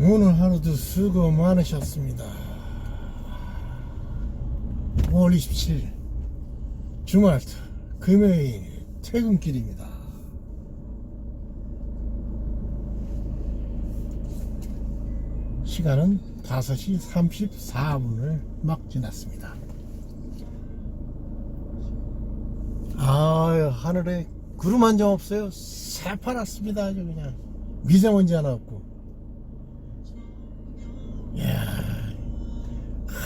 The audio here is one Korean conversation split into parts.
오늘 하루도 수고 많으셨습니다. 5월 27일 주말 금요일 퇴근길입니다. 시간은 5시 34분을 막 지났습니다. 아 하늘에 구름 한 점 없어요. 새파랗습니다. 아주 그냥 미세먼지 하나 없고.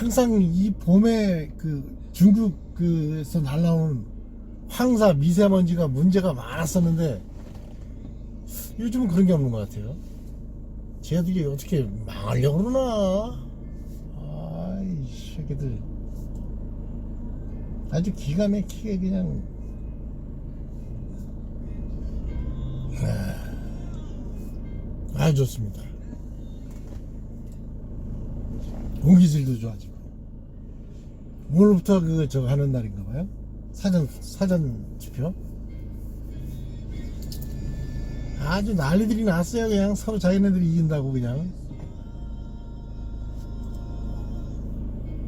항상 이 봄에 그 중국 그에서 날라오는 황사 미세먼지가 문제가 많았었는데 요즘은 그런 게 없는 것 같아요. 쟤들이 어떻게 망하려고 그러나? 아이 새끼들 아주 기가 막히게 그냥 아, 좋습니다. 공기질도 좋아지고 오늘부터 그저 하는 날인가 봐요. 사전 사전 투표. 아주 난리들이 났어요. 그냥 서로 자기네들이 이긴다고 그냥.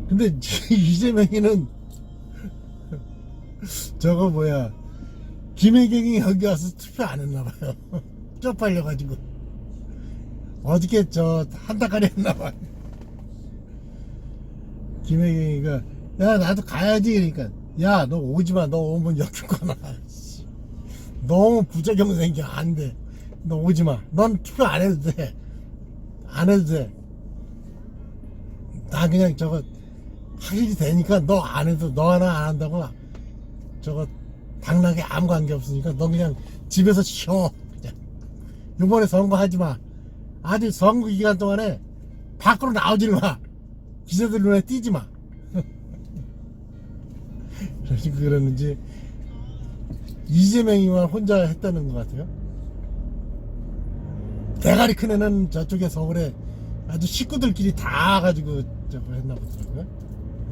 근데 이재명이는 저거 뭐야 김혜경이 여기 와서 투표 안 했나 봐요. 쪽팔려가지고 어저께 저 한다까리 했나 봐요. 김혜경이가 야 나도 가야지. 그러니까 야 너 오지마. 너 오면 씨. 너무 부작용 생겨. 안돼. 너 오지마. 넌 투표 안 해도 돼안 해도 돼나 그냥 저거 확실히 되니까 너 안 해도 너 하나 안 한다고 저거 당락에 아무 관계 없으니까 너 그냥 집에서 쉬어. 그냥 요번에 선거하지 마. 아직 선거 기간 동안에 밖으로 나오지를 마. 기자들 눈에 띄지 마 그러는지 이재명이만 혼자 했다는 것 같아요 대가리 큰 애는 저쪽에 서울에 아주 식구들끼리 다 가지고 저거 했나 보더라고요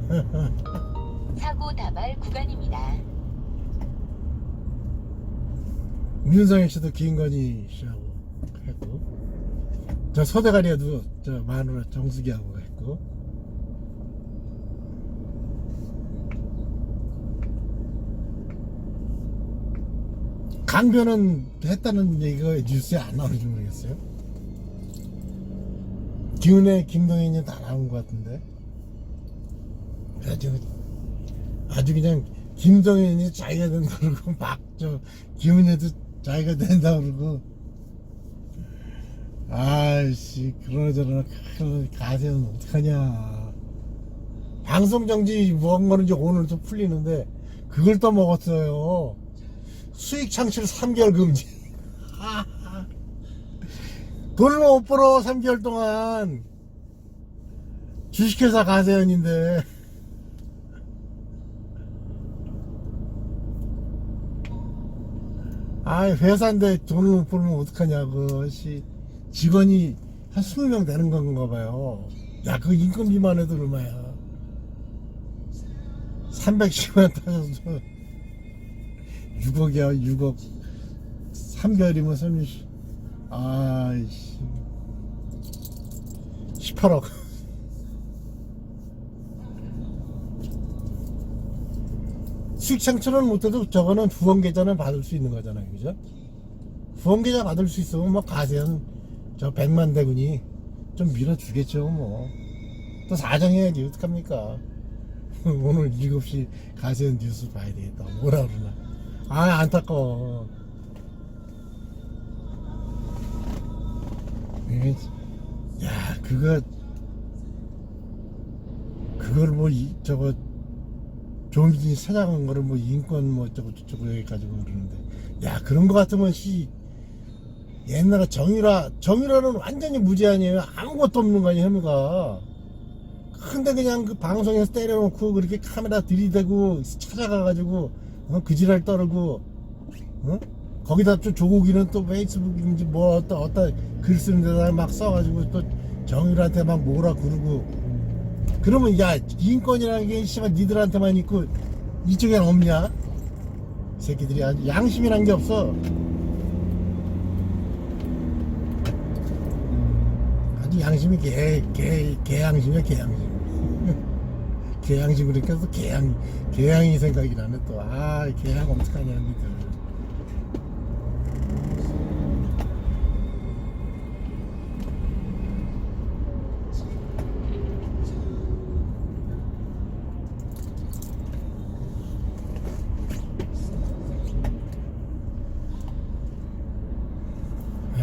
사고 다발 구간입니다. 윤상현 씨도 김건희 씨하고 했고 저 서대가리에도 저 마누라 정수기하고 했고 강변은 했다는 얘기가 뉴스에 안 나오는지 모르겠어요. 기훈의 김동현이 다 나온 것 같은데. 아주 아주 그냥 김동현이 자기가 된다 그러고 막 저 기훈이도 자기가 된다 그러고. 아이씨 그러저러 가세는 어떡하냐. 방송 정지 뭐한 거는지 오늘도 풀리는데 그걸 또 먹었어요 수익 창출 3개월 금지. 돈을 못 벌어 3개월 동안. 주식회사 가세연인데. 아 회사인데 돈을 못 벌면 어떡하냐고. 씨 직원이 한 20명 되는 건가 봐요. 야 그 인건비만 해도 얼마야? 310만 타셔서 6억이야 6억. 3개월이면 30 아이씨. 18억. 수익 창출은 못해도 저거는 후원 계좌는 받을 수 있는 거잖아요 그죠? 후원 계좌 받을 수 있으면 뭐 가세현 저 100만 대군이 좀 밀어주겠죠 뭐 또 사정해야지. 어떡합니까? 오늘 7시 가세현 뉴스 봐야 되겠다. 뭐라 그러나 아 안타까워. 야 그거 그걸 뭐 이, 저거 좀비 찾아간 거를 뭐 인권 뭐 저거 저거 여기 가지고 그러는데. 야 그런 거 같으면 씨 옛날에 정유라 정유라는 완전히 무죄 아니에요. 아무것도 없는 거 아니에요 혐의가. 근데 그냥 그 방송에서 때려놓고 그렇게 카메라 들이대고 찾아가가지고 어, 그 지랄 떨고 어? 거기다 또 조국이는 또 페이스북인지 뭐 어떤 어떤 글 쓰는 데다 막 써가지고 또 정유라한테 막 뭐라 그러고 그러면 야 인권이라는 게 씨발 니들한테만 있고 이쪽엔 없냐? 이 새끼들이 아주 양심이란 게 없어. 아주 양심이 개, 개, 개양심이야, 개양심. 그러니까 또 개양, 개양이 생각이 나네, 또. 아, 개양 어떡하냐, 니들.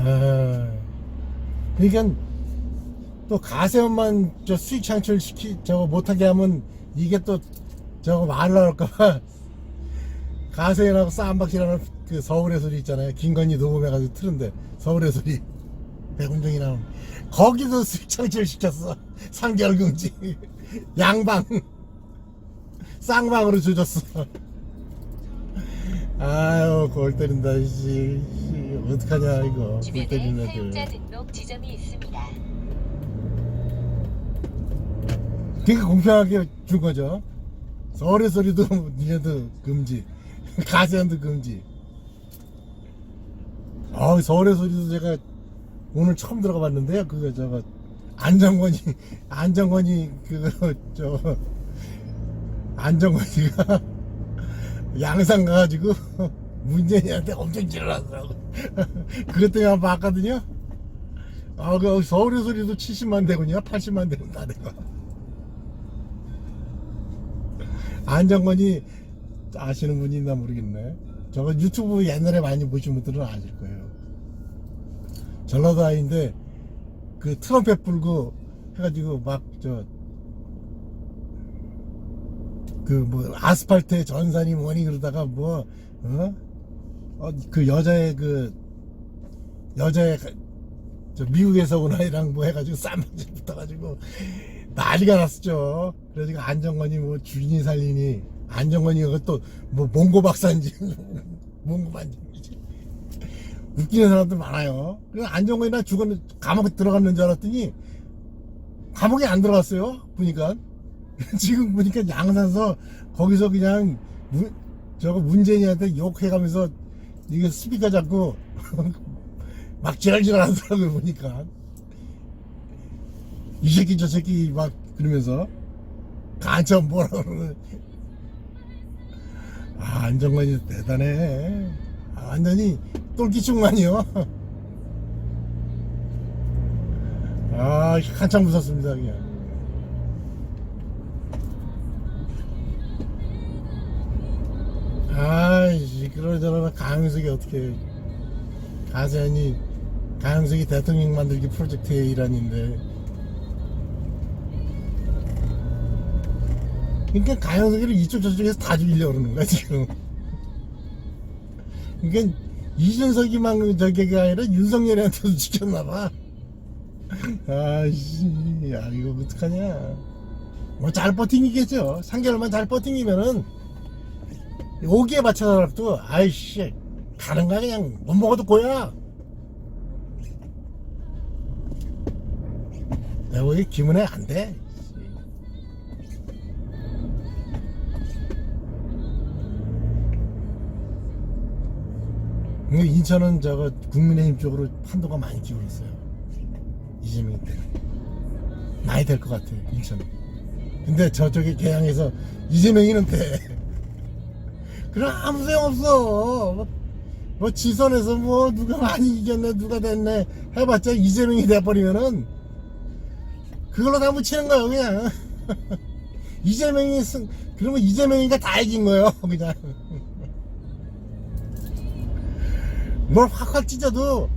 아, 그러니까 또 가세원만 저 수익 창출 시키 저거 못하게 하면 이게 또 저거 말 나올까봐. 가세현하고 쌈박이라는 그 서울의 소리 있잖아요. 김건희 녹음해가지고 틀은데 서울의 소리. 백운정이 나오는. 거기도 수익 창출 시켰어. 3개월 금지. 양방. 쌍방으로 조졌어. 아유 골 때린다 씨, 씨 어떡하냐 이거. 골 사용자 애들 등록 지점이 있습니다. 그러니까 공평하게 준 거죠. 서울의 소리도 니네도 금지. 가세현도 금지. 아 서울의 소리도 제가 오늘 처음 들어가 봤는데요. 그거 저거 안정권이 안정권이 그거 저 안정권이가 양산 가가지고 문재인한테 엄청 지랄하더라고. 그것 때문에 한번 봤거든요. 아, 그 서울의 소리도 70만 대군이야 80만 대군 다 돼가 안정권이 아시는 분이 있나 모르겠네 저거 유튜브 옛날에 많이 보신 분들은 아실 거예요 전라도 아이인데 그 트럼펫 불고 해가지고 막 저 그 뭐 아스팔트에 전산이 뭐니 그러다가 뭐 어? 어, 그 여자의 그 여자의 가- 저 미국에서 온 아이랑 뭐 해가지고 쌈박질 붙어가지고 난리가 났었죠. 그래가지고 안정권이 뭐 주인이 살리니 안정권이 그것도 뭐 몽고 박사인지 몽고 반장인지 웃기는 사람들 많아요. 그래서 안정권이나 죽었는 감옥에 들어갔는 줄 알았더니 감옥에 안 들어갔어요. 보니까 지금 보니까 양산서 거기서 그냥 문, 저거 문재인한테 욕해가면서 이게 스피커 잡고 막 지랄지랄 하더라고요 보니까 이 새끼 저 새끼 막 그러면서 간첩 뭐라 그러는 아 안정관이 대단해. 아, 완전히 똘끼충만이요. 아 한참 무섭습니다 그냥. 아이씨 그러저러나 강용석이 어떻게 가세현이 강용석이 대통령 만들기 프로젝트의 일환인데 그러니까 가영석이를 이쪽 저쪽에서 다 죽이려고 그러는 거야 지금. 그러니까 이준석이만 저기가 아니라 윤석열한테도 지켰나 봐. 아이씨 야 이거 어떡하냐. 뭐 잘 버팅이겠죠. 3개월만 잘 버팅이면은 여기에 맞춰서라도 아이씨 가는 거야 그냥. 못 먹어도 고야. 내가 보기 김은혜 안 돼 인천은 저거 국민의힘 쪽으로 판도가 많이 기울었어요. 이재명 때. 많이 될 것 같아, 인천. 근데 저쪽에 개항에서 이재명이는 돼. 그럼 아무 소용 없어. 뭐, 뭐 지선에서 뭐 누가 많이 이겼네, 누가 됐네 해봤자 이재명이 돼버리면은 그걸로 다 묻히는 거예요, 그냥. 이재명이 승, 그러면 이재명이가 다 이긴 거예요, 그냥. 뭘 확확 찢어도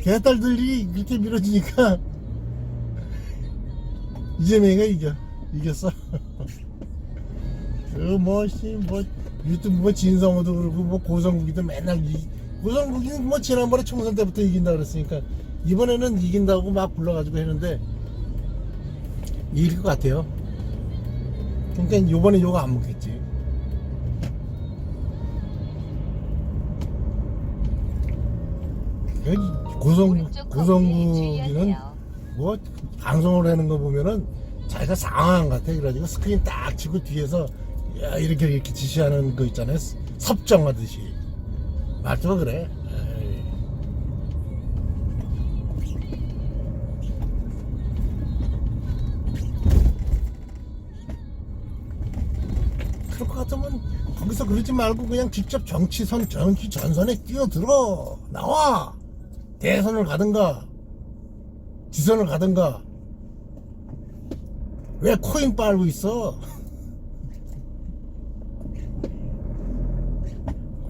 개딸들이 그렇게 밀어주니까 이재명이가 이겨 이겼어. 그뭐씨뭐 유튜브 뭐 진성호도 그러고 뭐 고성국이도 맨날 이 고성국이는 뭐 지난번에 총선 때부터 이긴다 그랬으니까 이번에는 이긴다고 막 불러가지고 했는데 이길 것 같아요. 그러니까 이번에 요거 안 먹겠지 고성 고성국이는 뭐 방송을 하는 거 보면은 자기가 상황 같아. 그래가지고 스크린 딱 치고 뒤에서 이렇게 이렇게 지시하는 거 있잖아요. 섭정하듯이. 말투가 그래. 그럴 것 같으면 거기서 그러지 말고 그냥 직접 정치선 정치 전선에 뛰어들어. 나와. 대선을 가든가 지선을 가든가 왜 코인 빨고 있어?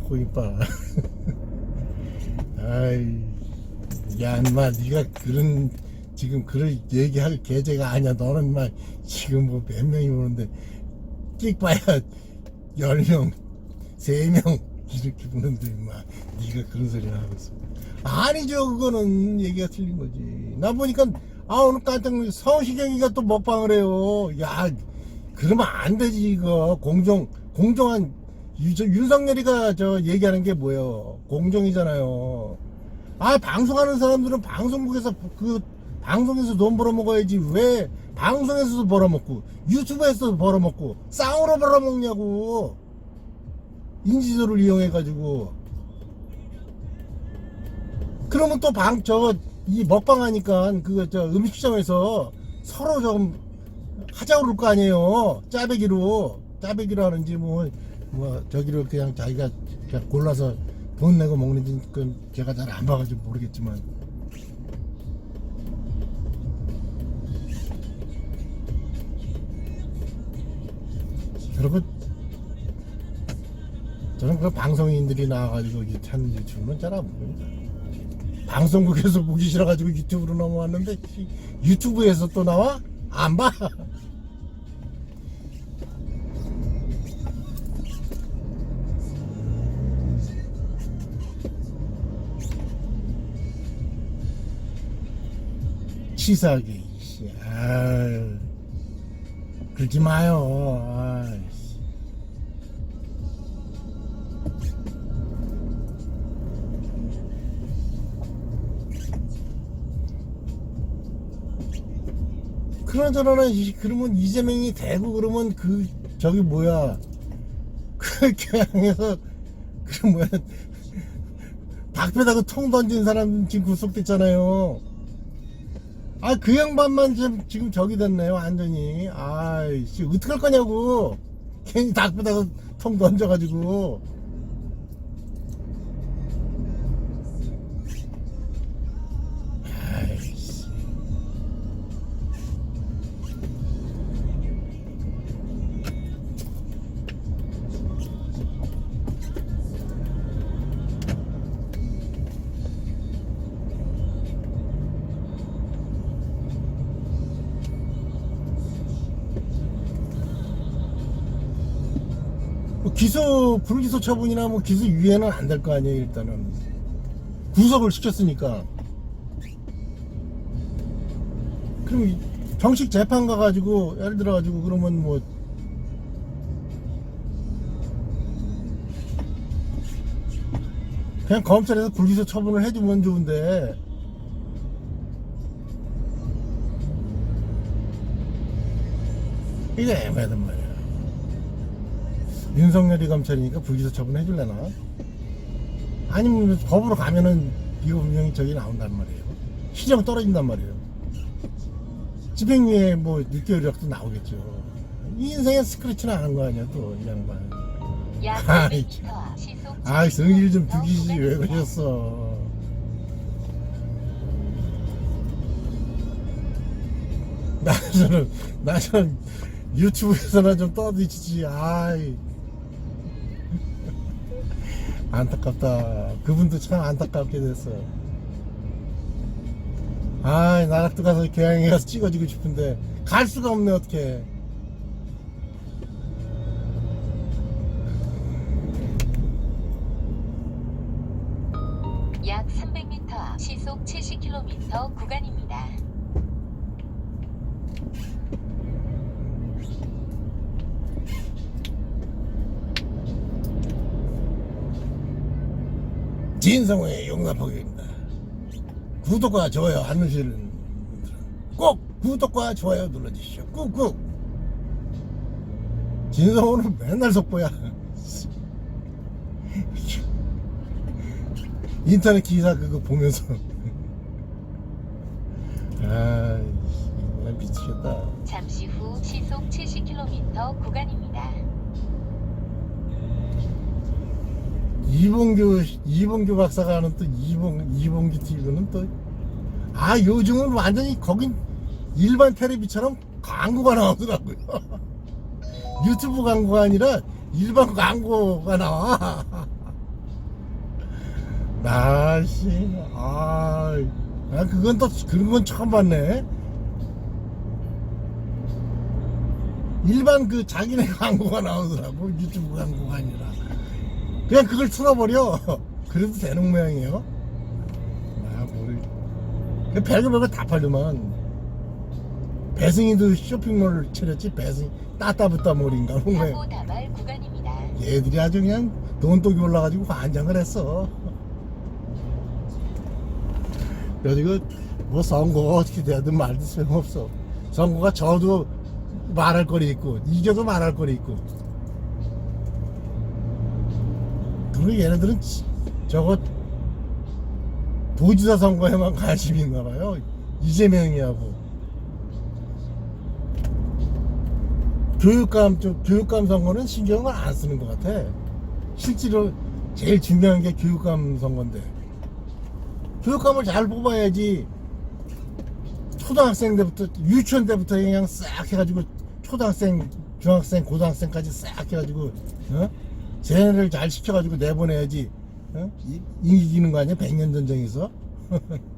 코인 빨. 아이 야 인마 네가 그런 지금 그럴 얘기할 계제가 아니야. 너는 막 지금 뭐 몇 명이 오는데 끽 봐야 10명 3명 이렇게 보는데 인마 네가 그런 소리를 하고 있어 아니죠. 그거는 얘기가 틀린 거지. 나 보니까 아 오늘 깜짝 놀랐 성시경이가 또 먹방을 해요. 야 그러면 안 되지 이거. 공정 공정한 윤석열이가 저 얘기하는 게 뭐예요? 공정이잖아요. 아 방송하는 사람들은 방송국에서 그 방송에서 돈 벌어먹어야지. 왜 방송에서도 벌어먹고 유튜브에서도 벌어먹고 쌍으로 벌어먹냐고. 인지도를 이용해 가지고 그러면 또 방저이 먹방 하니까 그거 저 음식점에서 서로 좀 하자고 그럴 거 아니에요. 짜배기로. 짜배기로 하는지 뭐 뭐 저기로 그냥 자기가 그냥 골라서 돈 내고 먹는지 그건 제가 잘 안 봐가지고 모르겠지만. 그리고 저는 그 방송인들이 나와가지고 이한 유튜브는 잘 안 봅니다. 방송국에서 보기 싫어가지고 유튜브로 넘어왔는데 씨, 유튜브에서 또 나와? 안 봐. 치사하게 씨, 아유, 그러지 마요. 아이 그러저러나 이- 그러면 이재명이 되고 그러면 그 저기 뭐야 그 교양에서 그 뭐야 박배다가 통 던진 사람 지금 구속됐잖아요. 아 그 양반만 지금 지금 저기 됐네요 완전히. 아이씨 어떡할 거냐고 괜히 닭배다가 통 던져가지고. 기소 불기소 처분이나 뭐 기소 유예는 안 될 거 아니에요 일단은. 구속을 시켰으니까. 그럼 이 정식 재판 가가지고 예를 들어가지고 그러면 뭐 그냥 검찰에서 불기소 처분을 해주면 좋은데. 이게 애매하단 말이야 윤석열이 검찰이니까 불기소 처분 해 줄래나? 아니면 법으로 가면은 이거 분명히 저기 나온단 말이에요. 시정 떨어진단 말이에요. 집행유예 뭐 6개월이라도 나오겠죠. 이 인생에 스크래치는 안한거 아니야 또 이 양반. 약 아이, 300m 시속 아 성질 좀 70km 두기지 왜. 그러셨어. 나는 나는 유튜브에서나 좀 떠드시지. 아이. 안타깝다. 그분도 참 안타깝게 됐어. 아이, 나락도 가서 교양에 가서 찍어주고 싶은데, 갈 수가 없네, 어떡해. 진성호의 용납하기입니다. 구독과 좋아요 안 누르시는 분들은 꼭 구독과 좋아요 눌러주시오. 꾹꾹. 진성호는 맨날 속보야. 인터넷 기사 그거 보면서 아 미치겠다. 잠시 후 시속 70km 구간입니다. 이봉규 이봉규 박사가 하는 또 이봉 이봉규 TV는 또 아 요즘은 완전히 거긴 일반 텔레비처럼 광고가 나오더라고요. 유튜브 광고가 아니라 일반 광고가 나와. 날씨 아, 아 그건 또 그런 건 처음 봤네. 일반 그 자기네 광고가 나오더라고 유튜브 광고가 아니라 그냥 그걸 틀어버려. 그래도 되는 모양이에요. 아 모르 별거 별거 다 팔더만. 배승이도 쇼핑몰 차렸지? 배승 따따부따 몰인가? 다발 구간입니다. 얘들이 아주 그냥 돈독이 올라가지고 환장을 했어. 그래가지고 뭐 선거가 어떻게 되든 말도 소용없어. 선거가 저도 말할 거리 있고 이겨도 말할 거리 있고 그리고 얘네들은 지- 저거 도지사 선거에만 관심이 있나 봐요. 이재명이하고. 교육감 쪽 교육감 선거는 신경을 안 쓰는 것 같아. 실제로 제일 중요한 게 교육감 선거인데. 교육감을 잘 뽑아야지 초등학생 때부터 유치원 때부터 그냥 싹 해가지고 초등학생 중학생 고등학생까지 싹 해가지고 어? 쟤네를 잘 시켜가지고 내보내야지. 어? 이, 이기는 거 아니야? 백년 전쟁에서?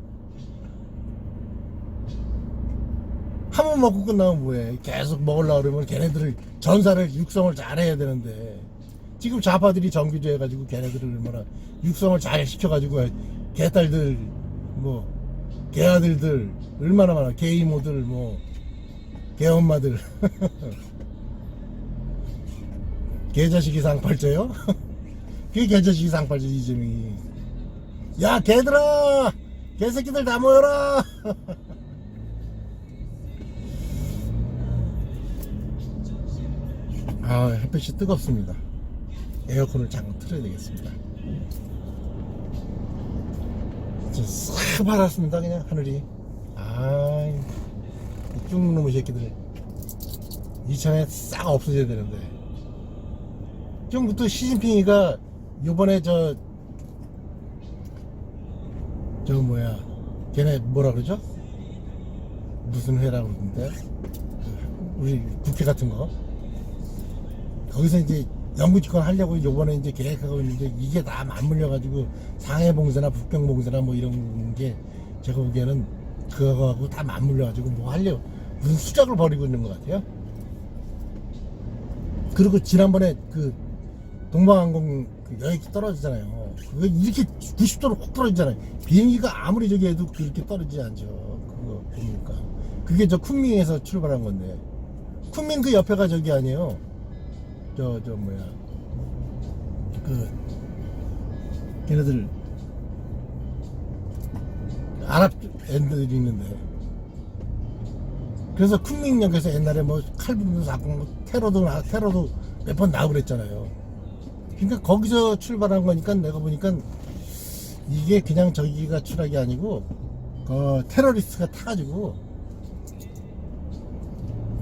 한 번 먹고 끝나면 뭐해? 계속 먹으려고 그러면 걔네들을 전사를 육성을 잘 해야 되는데. 지금 좌파들이 정규제 해가지고 걔네들을 얼마나 육성을 잘 시켜가지고 개딸들 뭐 개아들들 얼마나 많아. 개이모들 뭐 개엄마들 개자식이 상팔자요? 그게 개자식이 상팔자 이재명이. 야 개들아! 개새끼들 다 모여라! 아 햇볕이 뜨겁습니다. 에어컨을 잠깐 틀어야 되겠습니다. 진짜 싹 받았습니다 그냥 하늘이. 아이 쭉 놈의 새끼들. 이참에 싹 없어져야 되는데 좀부터 시진핑이가 요번에 저 저 뭐야 걔네 뭐라 그러죠? 무슨 회라고 그러던데 그 우리 국회 같은 거 거기서 이제 영구집권 하려고 요번에 이제 계획하고 있는데 이게 다 맞물려 가지고 상해 봉쇄나 북경 봉쇄나 뭐 이런 게 제가 보기에는 그거하고 다 맞물려 가지고 뭐 하려 무슨 수작을 벌이고 있는 것 같아요. 그리고 지난번에 그 동방항공 그 여객기 떨어지잖아요. 그거 이렇게 90도로 훅 떨어지잖아요. 비행기가 아무리 저기 해도 그렇게 떨어지지 않죠. 그거 보니까 그게 저 쿤밍에서 출발한 건데 쿤밍 그 옆에가 저기 아니에요. 저, 저, 뭐야. 그, 걔네들, 아랍 애들이 있는데. 그래서 쿤밍역에서 옛날에 뭐 칼부분도 사고 뭐 테러도, 나- 테러도 몇 번 나고 그랬잖아요. 그러니까 거기서 출발한 거니까 내가 보니까 이게 그냥 저기가 추락이 아니고, 어, 테러리스트가 타가지고,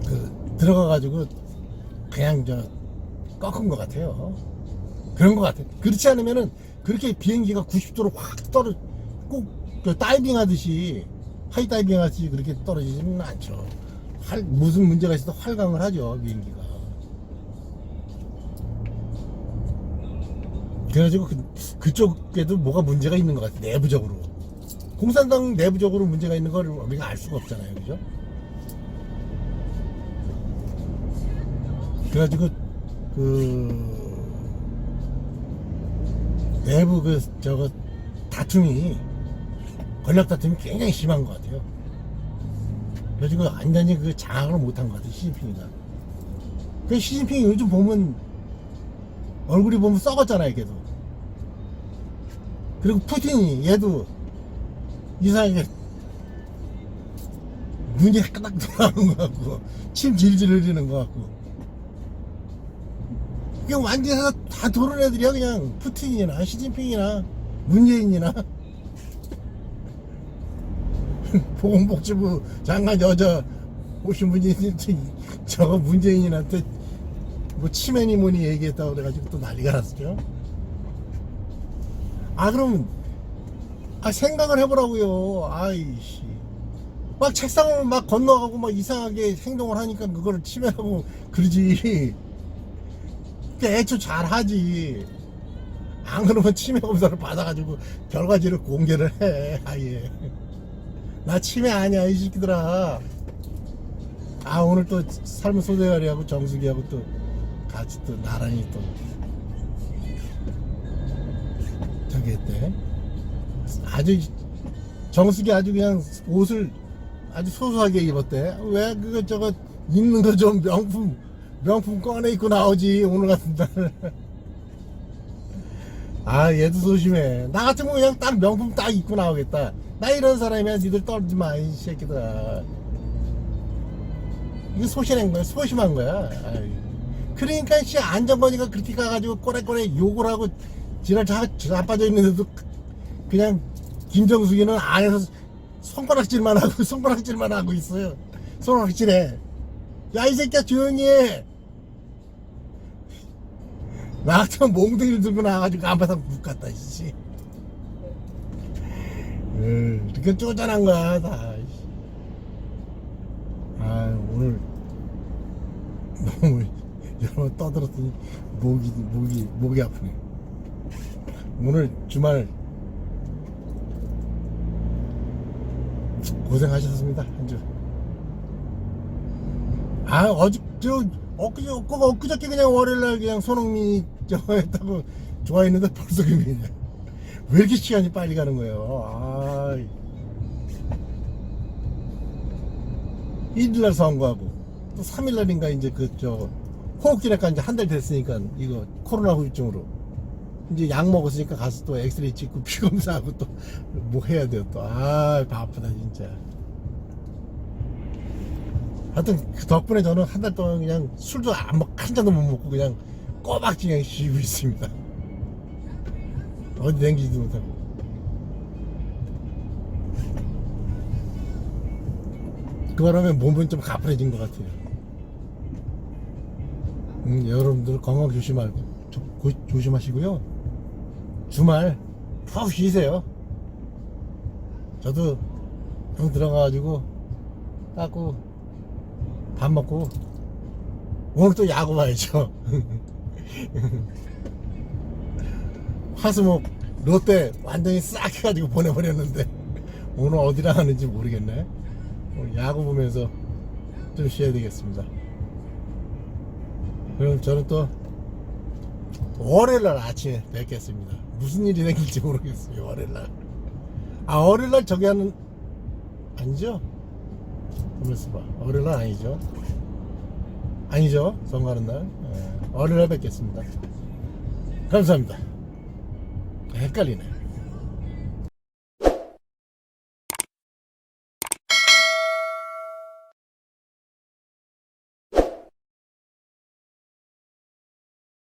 그, 들어가가지고, 그냥 저, 꺾은 것 같아요. 그런 것 같아요. 그렇지 않으면은 그렇게 비행기가 90도로 확 떨어, 꼭 그 다이빙 하듯이, 하이 다이빙 하듯이 그렇게 떨어지지는 않죠. 활, 무슨 문제가 있어도 활강을 하죠, 비행기가. 그래가지고 그, 그쪽에도 뭐가 문제가 있는 것 같아요, 내부적으로. 공산당 내부적으로 문제가 있는 걸 우리가 알 수가 없잖아요, 그죠? 그래가지고 그 내부 그 저거 다툼이 권력 다툼이 굉장히 심한 것 같아요. 그래가지고 완전히 그 장악을 못한 것 같아요 시진핑이가. 그 시진핑이 요즘 보면 얼굴이 보면 썩었잖아요 걔도. 그리고 푸틴이 얘도 이상하게 눈이 까닥 돌아가는 것 같고 침 질질 흘리는 것 같고. 그냥 완전히 다, 다 도른 애들이야 그냥. 푸틴이나 시진핑이나 문재인이나. 보건복지부 장관 여자 오신 분이 저거 문재인한테 뭐 치매니 뭐니 얘기했다고 그래가지고 또 난리가 났었죠 아 그럼 아 생각을 해보라고요. 아이씨. 막 책상을 막 건너가고 막 이상하게 행동을 하니까 그거를 침해하고 그러지. 그 애초 잘하지. 안 그러면 치매 검사를 받아가지고 결과지를 공개를 해 아예. 나 치매 아니야 이 새끼들아. 아 오늘 또 삶은 소대가리하고 정수기하고 또 같이 또 나란히 또 했대. 아주 정수기 아주 그냥 옷을 아주 소소하게 입었대. 왜 그거 저거 입는 거 좀 명품 명품 꺼내 입고 나오지 오늘 같은 날 아 얘도 소심해. 나 같으면 그냥 딱 명품 딱 입고 나오겠다. 나 이런 사람이야. 니들 떨지 마 이 새끼들아. 이게 소심한 거야 소심한 거야. 아이. 그러니까 씨 안전거니가 그렇게 가가지고 꼬레꼬레 욕을 하고 지랄 자, 자빠져 있는데도 그- 그냥 김정숙이는 안에서 손가락질만 하고 손가락질만 하고 있어요 손가락질해 야 이 새끼야 조용히 해나 같으면 몽둥이를 들고 나와가지고 안바탕 국 갔다 씨. 음, 이렇게 쪼잔한 거야 다. 씨. 아 오늘 너무 여러 떠들었더니 목이 목이 목이 아프네. 오늘 주말 고생하셨습니다 한 주. 아 어제 저 엊그제 엊그- 엊그저께 그냥 월요일날 그냥 손흥민이 저거 했다고 좋아했는데 벌써 금요일이야 왜 이렇게 시간이 빨리 가는 거예요? 아 일일날 선거하고 또 3일날인가 이제 그 저 호흡기내과 이제 한 달 됐으니까 이거 코로나 후유증으로 이제 약 먹었으니까 가서 또 엑스레이 찍고 피 검사하고 또 뭐 해야 돼요 또 아 바쁘다 진짜 하여튼 그 덕분에 저는 한 달 동안 그냥 술도 안 먹, 한 잔도 못 먹고 그냥 꼬박지 그냥 쉬고 있습니다. 어디 댕기지도 못하고. 그 바람에 몸은 좀 가뿐해진 것 같아요. 음, 여러분들 건강 조심하고, 조, 고- 조심하시고요. 주말 푹 쉬세요. 저도 형 들어가가지고 닦고 밥 먹고 오늘 또 야구 봐야죠. 화수목 롯데 완전히 싹 해가지고 보내버렸는데 오늘 어디랑 하는지 모르겠네. 야구 보면서 좀 쉬어야 되겠습니다. 그럼 저는 또 월요일 날 아침에 뵙겠습니다. 무슨 일이 생길지 모르겠어요. 월요일날. 아 월요일날 저기 하는 아니죠? 가만있어 봐. 월요일날 아니죠? 아니죠? 선거하는 날. 예, 월요일날 뵙겠습니다. 감사합니다. 헷갈리네.